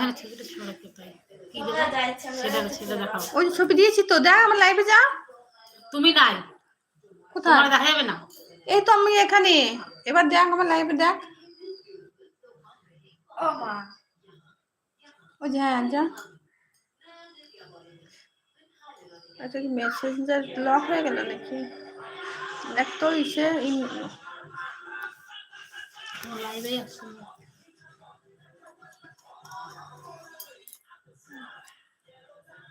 এখানে সেটা সেটা দেখাও। ওই ছবি দিয়েছি তো দেখ আমার লাইভে যা। তুমি নাই। কোথায়? দেখা যাবে না। এই তো আমি এখানে। এবার দেখ আমার লাইভে দেখ। ও মা। ও যে হ্যাঁ যা। এটা কি মেসেঞ্জার লক হয়ে গেল নাকি? দেখ তো ইসে লাইভেই আসছে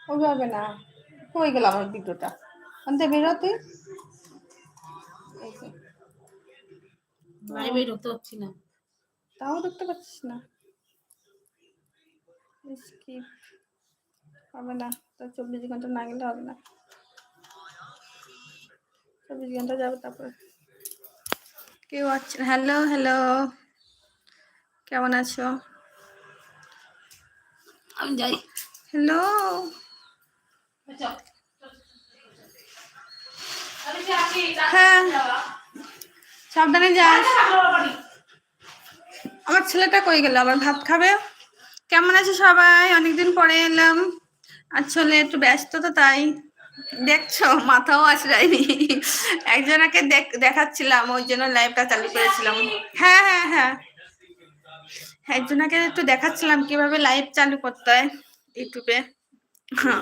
ওইভাবে না। হয়ে গেল আমার ভিডিওটা। আনতে বেরোতে ঢুকতে পারছি না। তাও দেখতে পাচ্ছিস না। স্কিপ হবে না। তো চব্বিশ ঘণ্টা না গেলে হবে না। চব্বিশ ঘণ্টা যাবে তারপরে। কেউ আছে হ্যালো হ্যালো কেমন আছো? আমি যাই। হ্যালো হ্যাঁ। সাবধানে যাস আমার ছেলেটা কই গেল? আবার ভাত খাবে? কেমন আছে সবাই? অনেকদিন পরে এলাম। আসলে একটু ব্যস্ত তো তাই। দেখছ মাথাও আছড়াইনি একজনকে দেখ- দেখাচ্ছিলাম ওই জন্য লাইভটা চালু করেছিলাম। হ্যাঁ হ্যাঁ হ্যাঁ। একজনাকে একটু দেখাচ্ছিলাম কীভাবে লাইভ চালু করতে হয় ইউটিউবে।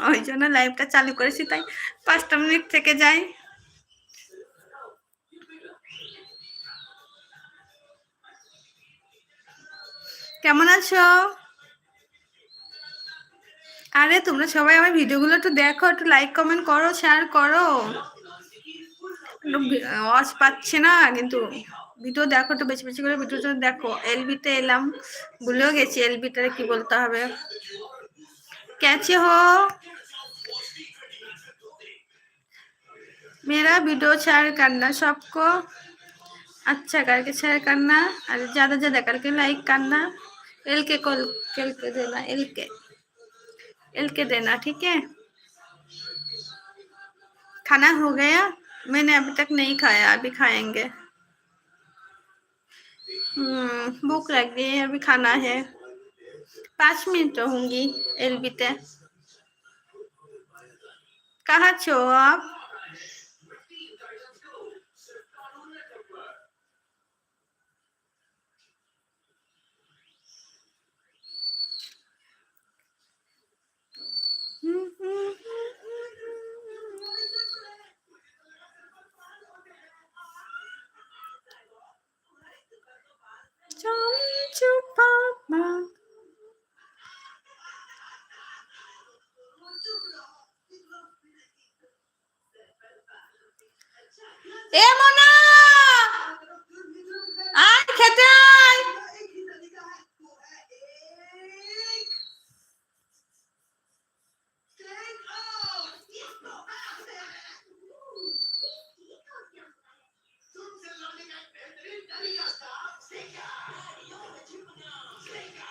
ওই জন্য লাইভটা চালু করেছি, তাই পাঁচটা মিনিট থেকে যাই। কেমন আছো? আরে, তোমরা সবাই আমার ভিডিওগুলো একটু দেখো, একটু লাইক কমেন্ট করো শেয়ার করো। ওয়াচ পাচ্ছে না, কিন্তু ভিডিও দেখো, একটু বেশি বেশি করে ভিডিওটা দেখো। এলবিতে এলাম, ভুলেও গেছি এলবিটারে কি বলতে হবে? कैसे हो? मेरा वीडियो शेयर करना सबको। अच्छा करके शेयर करना और ज़्यादा ज़्यादा करके लाइक करना। एल के कॉल एल के देना एल के एल के देना, ठीक है? खाना हो गया? मैंने अभी तक नहीं खाया, अभी खाएँगे। हम्म भूख लग गई है, अभी खाना है। पाँच मिनट होंगी एलबी ते कहाँ छो आप এ মোনা! আয় খেতে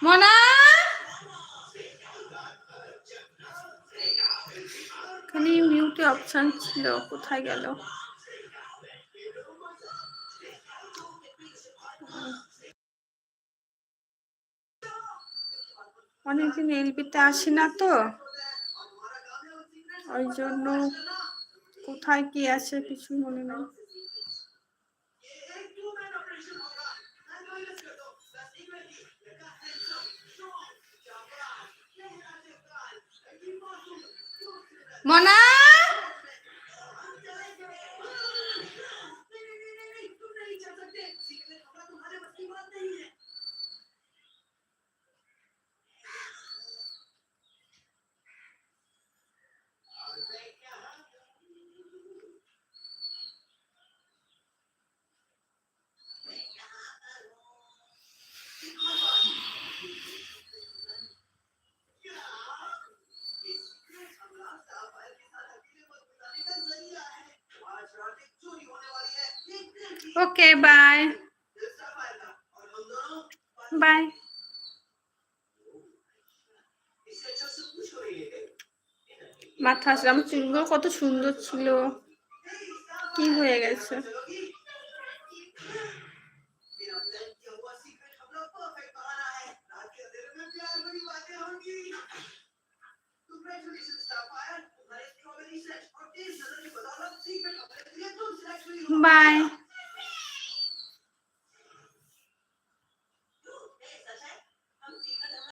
মোনা! এখানে মিউটে অপশন ছিল কোথায় গেল? অনেকদিন এলবিতে আসি না তো। ওই জন্য কোথায় কি আছে কিছু মনে নেই। মনা! ওকে বাই বাই মাথা আসলে আমার চুলগুলো কত সুন্দর ছিল। কি হয়ে গেছে? বাই